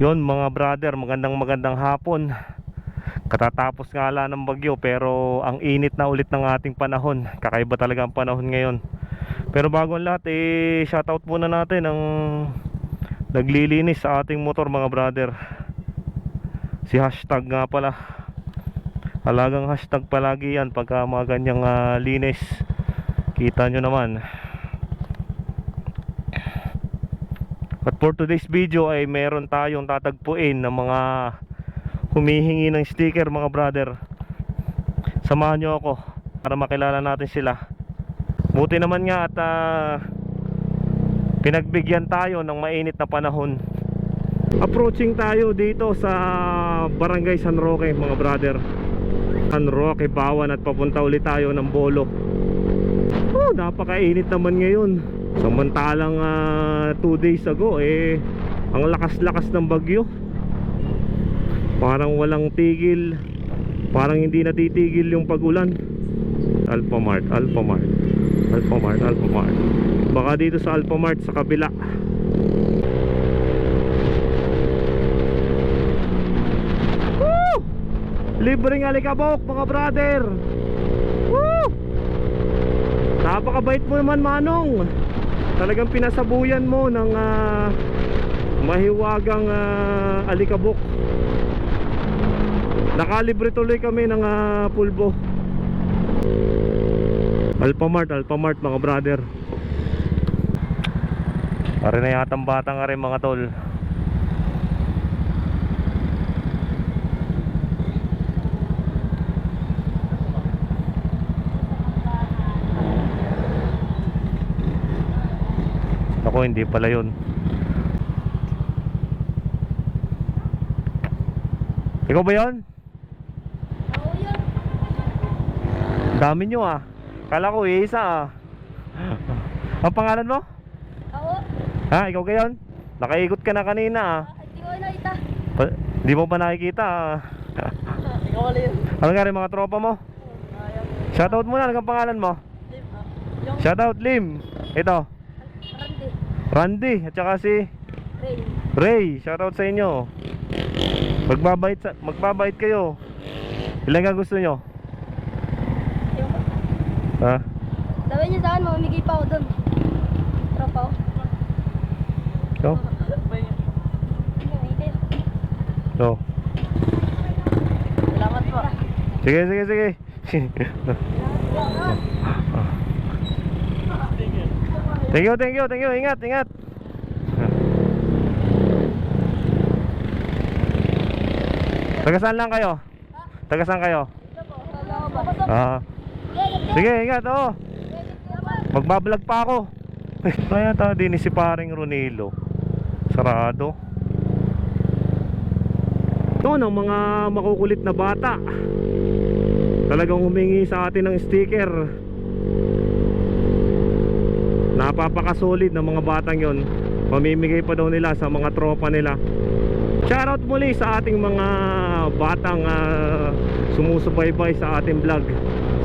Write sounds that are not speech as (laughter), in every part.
Yon mga brother, magandang magandang hapon. Katatapos nga lang ng bagyo pero ang init na ulit ng ating panahon. Kakaiba talaga ang panahon ngayon. Pero bago ang lahat, eh, shoutout muna natin ang naglilinis sa ating motor mga brother. Si hashtag nga pala. Alagang hashtag palagi yan pagka mga ganyang ah, linis. Kita nyo naman. At for today's video ay meron tayong tatagpuin ng mga humihingi ng sticker mga brother. Samahan nyo ako para makilala natin sila. Buti naman nga at ah, pinagbigyan tayo ng mainit na panahon. Approaching tayo dito sa Barangay San Roque mga brother. San Roque, Bawan at papunta ulit tayo ng Bolo. Oh, napakainit naman ngayon. Samantalang 2 days ago eh ang lakas-lakas ng bagyo. Parang walang tigil. Parang hindi natitigil yung pagulan. Alphamart, Alphamart. Alphamart, Alphamart. Baka dito sa Alphamart sa kabila. Woo! Libreng alikabok mga brother. Woo! Napakabait mo naman Manong Talagang pinasabuyan mo ng ah, mahiwagang ah, alikabok. Nakalibre tuloy kami ng ah, pulbo. Alphamart, Alphamart mga brother. Pare na yatang bata nga rin mga tol Ako hindi pala yun Ikaw ba yun? Yun. Dami nyo ah Kala ko isa ah (laughs) Ang pangalan mo? Oo. Ha? Ikaw gayon? Nakaikot ka na kanina ah Ah, Hindi ko nakita. Pa- Di mo pa nakikita ah (laughs) Ikaw wala yun. Ano nga rin mga tropa mo? Shoutout muna, ano ang pangalan mo? Ah. Shoutout Lim Ito Randy. Randy at saka si Ray. Ray Shoutout sa inyo Magbabait, sa, magbabait kayo Ilan ka gusto nyo? Ha? sabi niya sa akin, mamimigay pa ako doon. Tropa ko. Ikaw? So Salamat po. Sige, sige, sige (laughs) Thank you, thank you, thank you. Ingat, ingat. Taga saan lang kayo? Taga saan kayo? Ah. Sige, ingat, oo. Magbablog pa ako. Kaya ta din si paring Ronilo. Sarado. Ito ng mga makukulit na bata. Talagang humingi sa atin ng sticker. Napapakasolid ng mga batang yon. Mamimigay pa daw nila sa mga tropa nila. Shoutout muli sa ating mga batang ah, sumusubaybay sa ating vlog.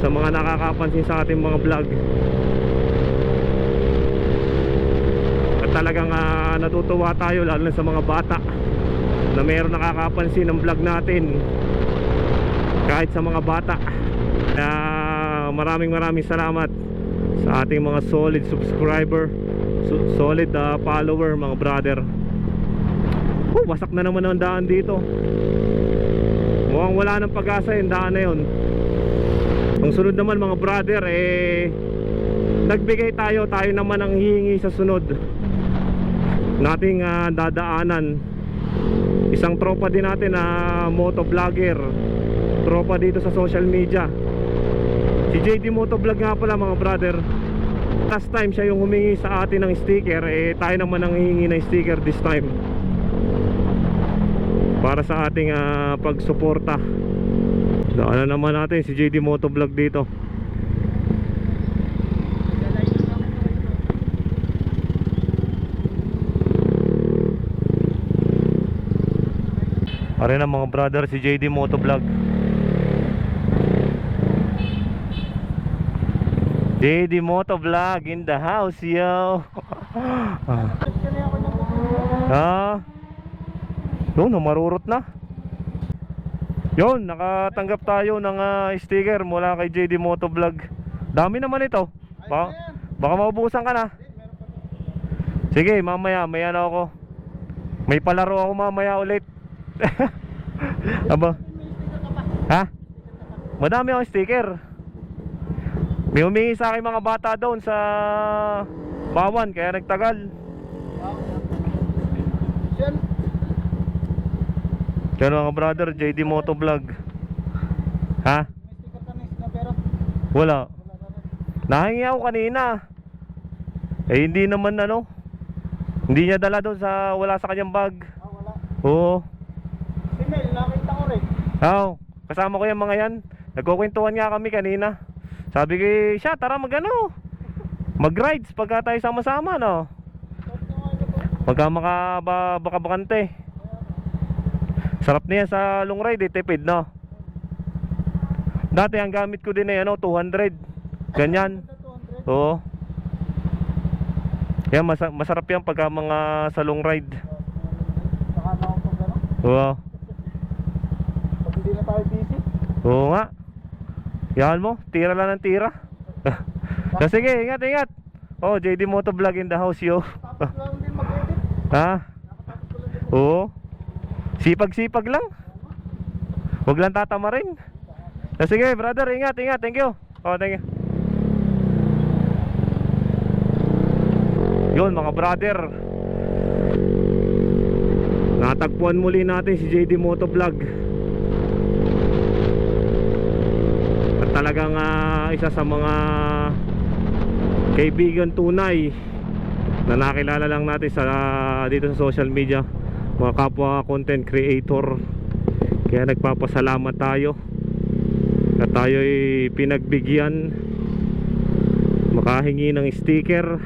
Sa mga nakakapansin sa ating mga vlog. At talagang ah, natutuwa tayo lalo na sa mga bata na mayroon nakakapansin ng vlog natin kahit sa mga bata kaya maraming maraming salamat sa ating mga solid subscriber so- solid ah, follower mga brother. Oh, wasak na naman ang daan dito. Mukhang wala ng pag-asa yung daan na yun. Ang sunod naman mga brother eh nagbigay tayo. Tayo naman ang hihingi sa sunod nating ah, dadaanan. Isang tropa din natin na motovlogger. Tropa dito sa social media si JD Motovlog nga pala mga brother. Last time siya yung humingi sa atin ng sticker eh tayo naman ang hihingi ng sticker this time. Para sa ating ah, pagsuporta. Daanan naman natin si JD Motovlog dito. Pare na mga brother si JD Motovlog JD Motovlog in the house yo (laughs) Ah. Yun, marurot na. Yun, nakatanggap tayo ng ah, sticker mula kay JD Motovlog. Dami naman ito. Baka, baka maubusan ka na. Sige, mamaya, maya na ako. May palaro ako mamaya ulit. (laughs) Aba. Ha? Madami akong sticker. May humingi sa akin mga bata doon sa Bawan, kaya nagtagal. Yan. Mga brother, JD. Ha? Na na pera. Wala. Nahingi ako kanina. Eh hindi naman ano. Hindi niya dala doon sa wala sa kanyang bag. Ah, wala. Oo. Si Mel, nakita ko rin. Oo. Kasama ko yung mga yan. Nagkukwentuhan nga kami kanina. Sabi ko, siya, tara magano. Mag-rides pagka tayo sama-sama, no? Pagka makabaka-bakante. Sarap niya sa long ride, eh, tipid, no? Dati ang gamit ko din ay ano, 200. Ganyan. Ito, 200. Oo. Kaya masa- masarap yan pagka mga sa long ride. Ano. Oo. Pag hindi na tayo busy. Oo nga. Yan mo, tira lang ng tira. so, (laughs) sige, ingat, ingat. Oh, JD Motovlog in the house, yo. Ha? Din. (laughs) Oo. Sipag-sipag lang. Huwag lang tatama rin. So, sige, brother, ingat, ingat. Thank you. Oh, thank you. Yun, mga brother. Natagpuan muli natin si JD Motovlog. At talagang ah, isa sa mga kaibigan tunay na nakilala lang natin sa dito sa social media. Mga kapwa content creator. Kaya nagpapasalamat tayo at tayo ay pinagbigyan makahingi ng sticker